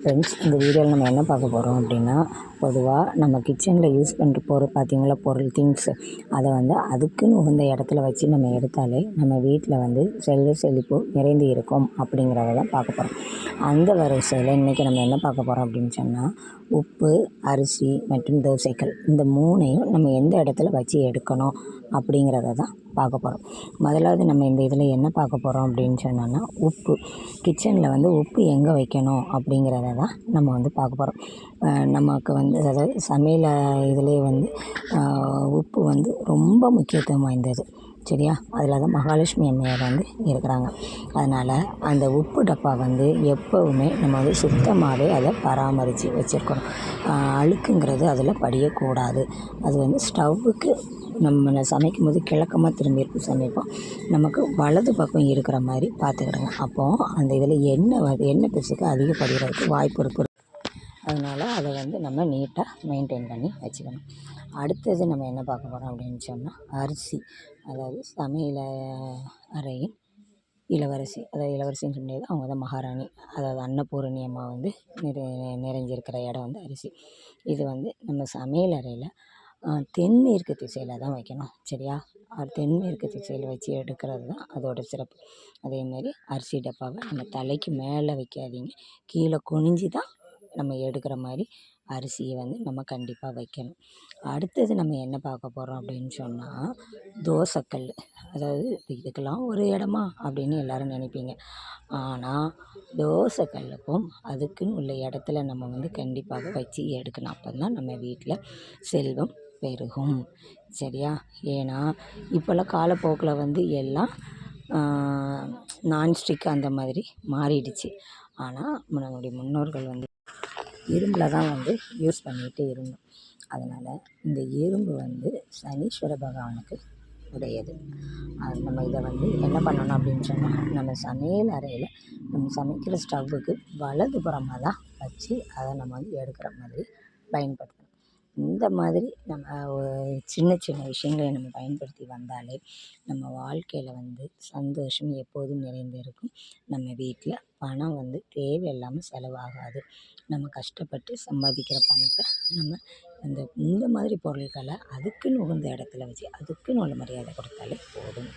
Friends இந்த வீடியோவில் நம்ம என்ன பார்க்க போகிறோம் அப்படின்னா பொதுவாக நம்ம கிச்சனில் யூஸ் பண்ணிட்டு போகிற பார்த்தீங்களா பொருள் திங்ஸ் அதை வந்து அதுக்குன்னு உகந்த இடத்துல வச்சு நம்ம எடுத்தாலே நம்ம வீட்டில் வந்து செல்வ செழிப்பு நிறைந்து இருக்கும் அப்படிங்கிறத தான் பார்க்க போகிறோம் அந்த வரிசையில் இன்றைக்கி நம்ம என்ன பார்க்க போகிறோம் அப்படின்னு சொன்னால் உப்பு அரிசி மற்றும் தோசைகள் இந்த மூணையும் நம்ம எந்த இடத்துல வச்சு எடுக்கணும்? அப்படிங்கிறத தான் பார்க்க போகிறோம் முதலாவது நம்ம இந்த இதில் என்ன பார்க்க போகிறோம் அப்படின்னு சொன்னோன்னா உப்பு. கிச்சனில் வந்து உப்பு எங்கே வைக்கணும் அப்படிங்கிறத தான் நம்ம வந்து பார்க்க போகிறோம் நமக்கு வந்து அதாவது சமையல் இதுலேயே வந்து உப்பு வந்து ரொம்ப முக்கியத்துவம் வாய்ந்தது. சரியா? அதில் தான் மகாலட்சுமி அம்மையார் வந்து இருக்கிறாங்க. அதனால் அந்த உப்பு டப்பா வந்து எப்போவுமே நம்ம வந்து சுத்தமாகவே அதை பராமரித்து வச்சுருக்கணும். அழுக்குங்கிறது அதில் படியக்கூடாது. அது வந்து ஸ்டவ்வுக்கு நம்ம சமைக்கும் போது கிழக்கமாக திரும்பி இருக்கும் சமைப்போம். நமக்கு வலது பக்கம் இருக்கிற மாதிரி பார்த்துக்கிடுங்க. அப்போது அந்த இதில் எண்ணெய் எண்ணெய் பிசுக்கு அதிகப்படுகிறதுக்கு வாய்ப்பு இருக்குது அதனால் அதை வந்து நம்ம நீட்டாக மெயின்டைன் பண்ணி வச்சுக்கணும். அடுத்தது நம்ம என்ன பார்க்க போகிறோம் அப்படின்னு சொன்னால் அரிசி. அதாவது சமையல் அறையின் இளவரசி. அதாவது இளவரசின்னு சொன்னது அவங்க தான் மகாராணி. அதாவது அன்னபூரணி அம்மா வந்து நிறை நிறைஞ்சிருக்கிற இடம் வந்து அரிசி. இது வந்து நம்ம சமையல் அறையில் தென்மேற்கு திசையில் தான் வைக்கணும் சரியா? தென்மேற்கு திசையில் வச்சு எடுக்கிறது தான் அதோட சிறப்பு. அதேமாரி அரிசி டப்பாவை நம்ம தலைக்கு மேலே வைக்காதீங்க. கீழே குனிஞ்சு தான் நம்ம எடுக்கிற மாதிரி அரிசியை வந்து நம்ம கண்டிப்பாக வைக்கணும். அடுத்தது நம்ம என்ன பார்க்க போகிறோம் அப்படின்னு சொன்னால் தோசைக்கல். அதாவது இதுக்கெல்லாம் ஒரு இடமா அப்படின்னு எல்லோரும் நினைப்பீங்க. ஆனால் தோசைக்கல்லுக்கும் அதுக்குன்னு உள்ள இடத்துல நம்ம வந்து கண்டிப்பாக வச்சு எடுக்கணும். அப்போ தான் நம்ம வீட்டில் செல்வம் பெருகும். சரியா? ஏன்னா இப்போல்லாம் காலப்போக்கில் வந்து எல்லாம் நான்ஸ்டிக் அந்த மாதிரி மாறிடுச்சு. ஆனால் நம்மளுடைய முன்னோர்கள் வந்து இரும்பில் தான் வந்து யூஸ் பண்ணிகிட்டு இருந்தோம். அதனால் இந்த இரும்பு வந்து சனீஸ்வர பகவானுக்கு உடையது. அது நம்ம இதை வந்து என்ன பண்ணணும் அப்படின்னு சொன்னால் நம்ம சமையல் அறையில் நம்ம சமைக்கிற ஸ்டவ்வுக்கு வலது புறமாக தான் வச்சு அதை நம்ம வந்து எடுக்கிற மாதிரி பயன்படுத்தணும். இந்த மாதிரி நம்ம சின்ன சின்ன விஷயங்களை நம்ம பயன்படுத்தி வந்தாலே நம்ம வாழ்க்கையில் வந்து சந்தோஷம் எப்போதும் நிறைந்து இருக்கும் நம்ம வீட்டில் பணம் வந்து தேவையில்லாமல் செலவாகாது. நம்ம கஷ்டப்பட்டு சம்பாதிக்கிற பணத்தை நம்ம அந்த இந்த மாதிரி பொருட்களை அதுக்குன்னு உகந்த இடத்துல வச்சு அதுக்குன்னு உள்ள மரியாதை கொடுத்தாலே போதும்.